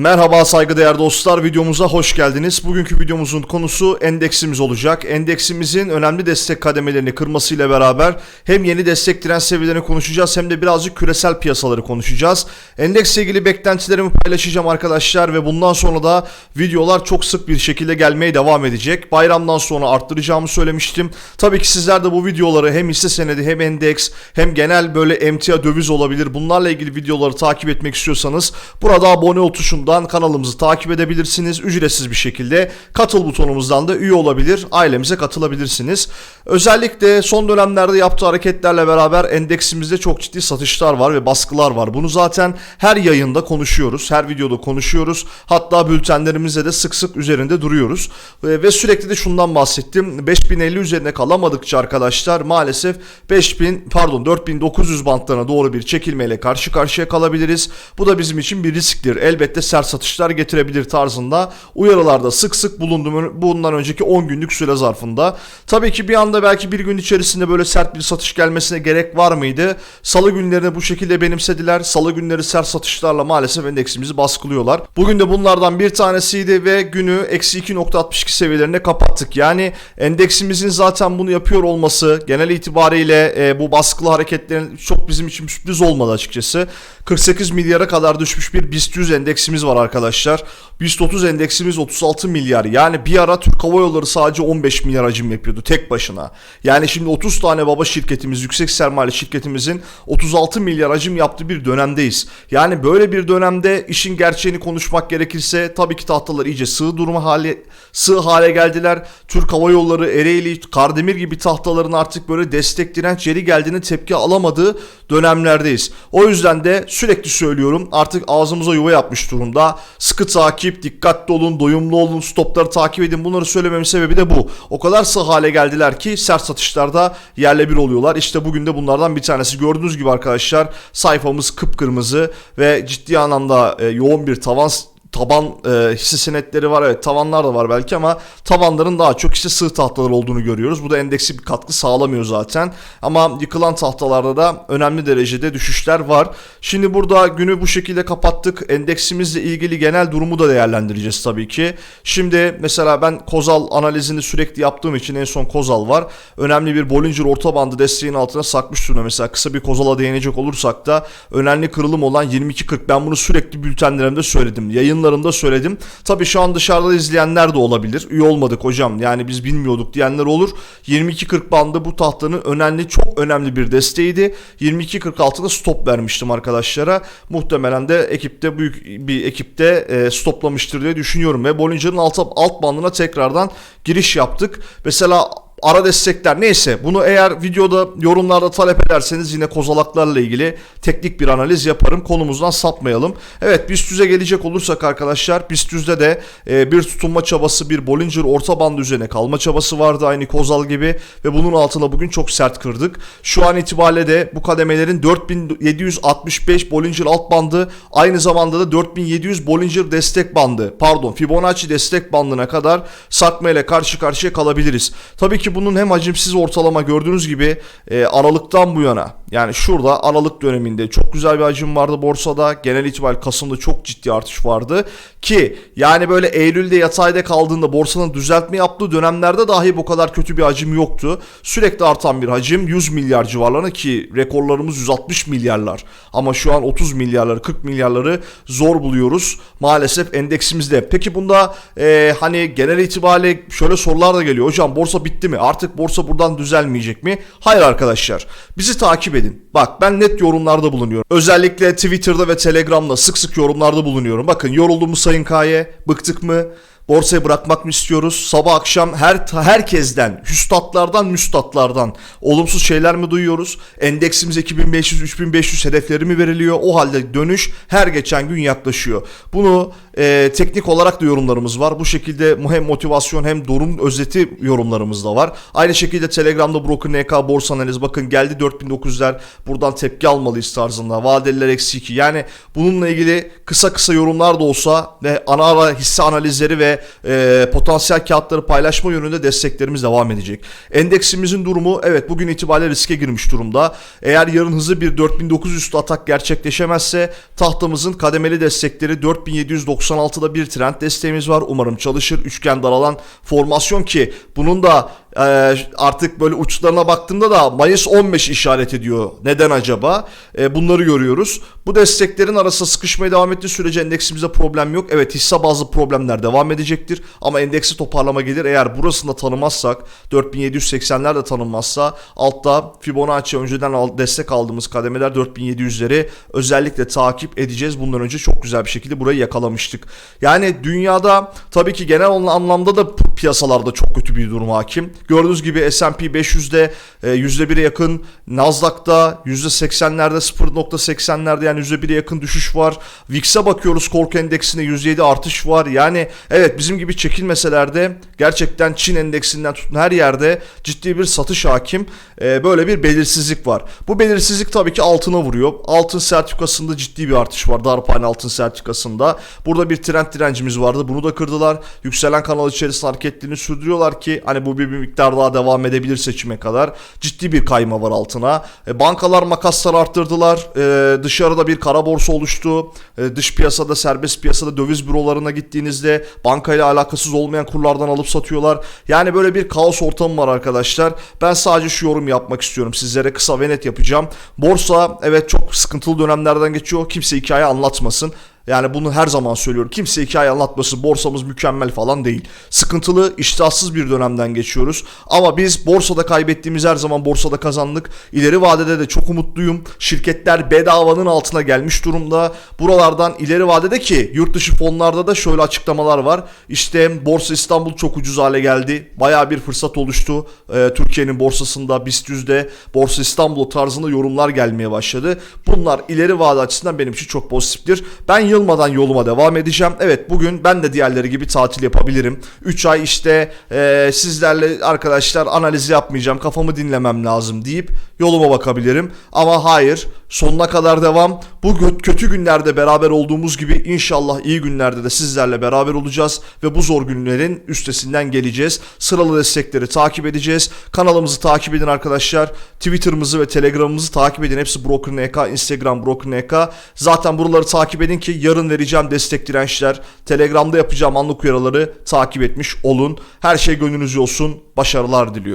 Merhaba saygıdeğer dostlar videomuza hoş geldiniz. Bugünkü videomuzun konusu endeksimiz olacak. Endeksimizin önemli destek kademelerini kırmasıyla beraber hem yeni destek direnç seviyelerini konuşacağız hem de birazcık küresel piyasaları konuşacağız. Endeksle ilgili beklentilerimi paylaşacağım arkadaşlar ve bundan sonra da videolar çok sık bir şekilde gelmeye devam edecek. Bayramdan sonra arttıracağımı söylemiştim. Tabii ki sizler de bu videoları hem hisse senedi hem endeks hem genel böyle emtia döviz olabilir. Bunlarla ilgili videoları takip etmek istiyorsanız burada abone ol tuşundan kanalımızı takip edebilirsiniz. Ücretsiz bir şekilde katıl butonumuzdan da üye olabilir, ailemize katılabilirsiniz. Özellikle son dönemlerde yaptığı hareketlerle beraber endeksimizde çok ciddi satışlar var ve baskılar var. Bunu zaten her yayında konuşuyoruz, her videoda konuşuyoruz. Hatta bültenlerimizde de sık sık üzerinde duruyoruz. Ve, sürekli de şundan bahsettim. 5050 üzerine kalamadıkça arkadaşlar maalesef 5000 pardon 4900 bantlarına doğru bir çekilmeyle karşı karşıya kalabiliriz. Bu da bizim için bir risktir. Elbette sert satışlar getirebilir tarzında uyarılarda sık sık bulundum bundan önceki 10 günlük süre zarfında. Tabii ki bir anda belki bir gün içerisinde böyle sert bir satış gelmesine gerek var mıydı? Salı günlerini bu şekilde benimsediler. Salı günleri sert satışlarla maalesef endeksimizi baskılıyorlar. Bugün de bunlardan bir tanesiydi ve günü eksi 2.62 seviyelerinde kapattık. Yani endeksimizin zaten bunu yapıyor olması genel itibariyle e, bu baskılı hareketlerin çok bizim için sürpriz olmadı açıkçası. 48 milyara kadar düşmüş bir BIST 100 endeksimiz var arkadaşlar. BIST 30 endeksimiz 36 milyar. Yani bir ara Türk Hava Yolları sadece 15 milyar hacim yapıyordu tek başına. Yani şimdi 30 tane baba şirketimiz, yüksek sermaye şirketimizin 36 milyar hacim yaptığı bir dönemdeyiz. Yani böyle bir dönemde işin gerçeğini konuşmak gerekirse tabii ki tahtalar iyice sığ duruma hali sığ hale geldiler. Türk Hava Yolları, Ereğli, Kardemir gibi tahtaların artık böyle destek direnç yeri geldiğini tepki alamadığı dönemlerdeyiz. O yüzden de sürekli söylüyorum artık ağzımıza yuva yapmış durumda. Sıkı takip, dikkatli olun, doyumlu olun, stopları takip edin. Bunları söylememin sebebi de bu. O kadar sığ hale geldiler ki sert satışlarda yerle bir oluyorlar. İşte bugün de bunlardan bir tanesi. Gördüğünüz gibi arkadaşlar sayfamız kıpkırmızı ve ciddi anlamda e, yoğun bir tavan taban e, hisse senetleri var evet tavanlar da var belki ama tavanların daha çok işte sığ tahtalar olduğunu görüyoruz. Bu da endeksi bir katkı sağlamıyor zaten. Ama yıkılan tahtalarda da önemli derecede düşüşler var. Şimdi burada günü bu şekilde kapattık. Endeksimizle ilgili genel durumu da değerlendireceğiz tabii ki. Şimdi mesela ben Kozal analizini sürekli yaptığım için en son Kozal var. Önemli bir Bollinger orta bandı desteğin altına sakmış durumda. Mesela kısa bir Kozal'a değinecek olursak da önemli kırılım olan 22.40 ben bunu sürekli bültenlerimde söyledim. Yayın yayınlarımda söyledim. Tabii şu an dışarıda izleyenler de olabilir. Üye olmadık hocam yani biz bilmiyorduk diyenler olur. 22.40 bandı bu tahtanın önemli çok önemli bir desteğiydi. 22.46'da stop vermiştim arkadaşlara. Muhtemelen de ekipte büyük bir ekipte e, stoplamıştır diye düşünüyorum. Ve Bollinger'ın alt, alt bandına tekrardan giriş yaptık. Mesela ara destekler neyse bunu eğer videoda yorumlarda talep ederseniz yine kozalaklarla ilgili teknik bir analiz yaparım. Konumuzdan sapmayalım. Evet BIST 100'e gelecek olursak arkadaşlar BIST 100'de de e, bir tutunma çabası bir Bollinger orta bandı üzerine kalma çabası vardı aynı kozal gibi ve bunun altına bugün çok sert kırdık. Şu an itibariyle de bu kademelerin 4765 Bollinger alt bandı aynı zamanda da 4700 Bollinger destek bandı pardon Fibonacci destek bandına kadar sarkma ile karşı karşıya kalabiliriz. Tabii ki bunun hem hacimsiz ortalama gördüğünüz gibi e, Aralık'tan bu yana yani şurada Aralık döneminde çok güzel bir hacim vardı borsada. Genel itibariyle Kasım'da çok ciddi artış vardı. Ki yani böyle Eylül'de yatayda kaldığında borsanın düzeltme yaptığı dönemlerde dahi bu kadar kötü bir hacim yoktu. Sürekli artan bir hacim 100 milyar civarlarına ki rekorlarımız 160 milyarlar. Ama şu an 30 milyarları 40 milyarları zor buluyoruz maalesef endeksimizde. Peki bunda e, hani genel itibariyle şöyle sorular da geliyor. Hocam borsa bitti mi? Artık borsa buradan düzelmeyecek mi? Hayır arkadaşlar. Bizi takip edin. Bak ben net yorumlarda bulunuyorum. Özellikle Twitter'da ve Telegram'da sık sık yorumlarda bulunuyorum. Bakın yoruldu mu Sayın K'ye? Bıktık mı? Borsayı bırakmak mı istiyoruz? Sabah akşam her herkesten, hüstatlardan, müstatlardan olumsuz şeyler mi duyuyoruz? Endeksimiz 2500-3500 hedefleri mi veriliyor? O halde dönüş her geçen gün yaklaşıyor. Bunu e, teknik olarak da yorumlarımız var. Bu şekilde hem motivasyon hem durum özeti yorumlarımız da var. Aynı şekilde Telegram'da Broker NK borsa analiz bakın geldi 4900'ler buradan tepki almalıyız tarzında. Vadeliler eksi 2. Yani bununla ilgili kısa kısa yorumlar da olsa ve ana ara hisse analizleri ve e, potansiyel kağıtları paylaşma yönünde desteklerimiz devam edecek. Endeksimizin durumu evet bugün itibariyle riske girmiş durumda. Eğer yarın hızlı bir 4900 üstü atak gerçekleşemezse tahtamızın kademeli destekleri 4796'da bir trend desteğimiz var. Umarım çalışır. Üçgen daralan formasyon ki bunun da e, artık böyle uçlarına baktığımda da Mayıs 15 işaret ediyor. Neden acaba? E, bunları görüyoruz. Bu desteklerin arasında sıkışmaya devam ettiği sürece endeksimizde problem yok. Evet hisse bazlı problemler devam edecektir. Ama endeksi toparlama gelir. Eğer burasını da tanımazsak 4780'ler de tanınmazsa altta Fibonacci önceden destek aldığımız kademeler 4700'leri özellikle takip edeceğiz. Bundan önce çok güzel bir şekilde burayı yakalamıştık. Yani dünyada tabii ki genel anlamda da piyasalarda çok kötü bir durum hakim. Gördüğünüz gibi S&P 500'de e, %1'e yakın, Nasdaq'ta %80'lerde 0.80'lerde yani %1'e yakın düşüş var. VIX'e bakıyoruz korku endeksinde %7 artış var. Yani evet bizim gibi çekilmeseler de gerçekten Çin endeksinden tutun her yerde ciddi bir satış hakim. E, böyle bir belirsizlik var. Bu belirsizlik tabii ki altına vuruyor. Altın sertifikasında ciddi bir artış var. Darphane altın sertifikasında. Burada bir trend direncimiz vardı. Bunu da kırdılar. Yükselen kanal içerisinde hareketlerini sürdürüyorlar ki hani bu bir miktar daha devam edebilir seçime kadar. Ciddi bir kayma var altına. E, bankalar makaslar arttırdılar. E, dışarıda bir kara borsa oluştu. E, dış piyasada serbest piyasada döviz bürolarına gittiğinizde bankayla alakasız olmayan kurlardan alıp satıyorlar. Yani böyle bir kaos ortamı var arkadaşlar. Ben sadece şu yorum yapmak istiyorum. Sizlere kısa ve net yapacağım. Borsa evet çok sıkıntılı dönemlerden geçiyor. Kimse hikaye anlatmasın. Yani bunu her zaman söylüyorum. Kimse hikaye anlatması borsamız mükemmel falan değil. Sıkıntılı, iştahsız bir dönemden geçiyoruz. Ama biz borsada kaybettiğimiz her zaman borsada kazandık. İleri vadede de çok umutluyum. Şirketler bedavanın altına gelmiş durumda. Buralardan ileri vadede ki yurt dışı fonlarda da şöyle açıklamalar var. İşte Borsa İstanbul çok ucuz hale geldi. Baya bir fırsat oluştu. Ee, Türkiye'nin borsasında, BIST 100'de Borsa İstanbul tarzında yorumlar gelmeye başladı. Bunlar ileri vade açısından benim için çok pozitiftir. Ben yılmadan yoluma devam edeceğim. Evet bugün ben de diğerleri gibi tatil yapabilirim. 3 ay işte e, sizlerle arkadaşlar analiz yapmayacağım. Kafamı dinlemem lazım deyip yoluma bakabilirim. Ama hayır sonuna kadar devam. Bu kötü günlerde beraber olduğumuz gibi inşallah iyi günlerde de sizlerle beraber olacağız. Ve bu zor günlerin üstesinden geleceğiz. Sıralı destekleri takip edeceğiz. Kanalımızı takip edin arkadaşlar. Twitter'ımızı ve Telegram'ımızı takip edin. Hepsi Broker.nk, Instagram Broker.nk. Zaten buraları takip edin ki yarın vereceğim destek dirençler, Telegram'da yapacağım anlık uyarıları takip etmiş olun. Her şey gönlünüzce olsun. Başarılar diliyorum.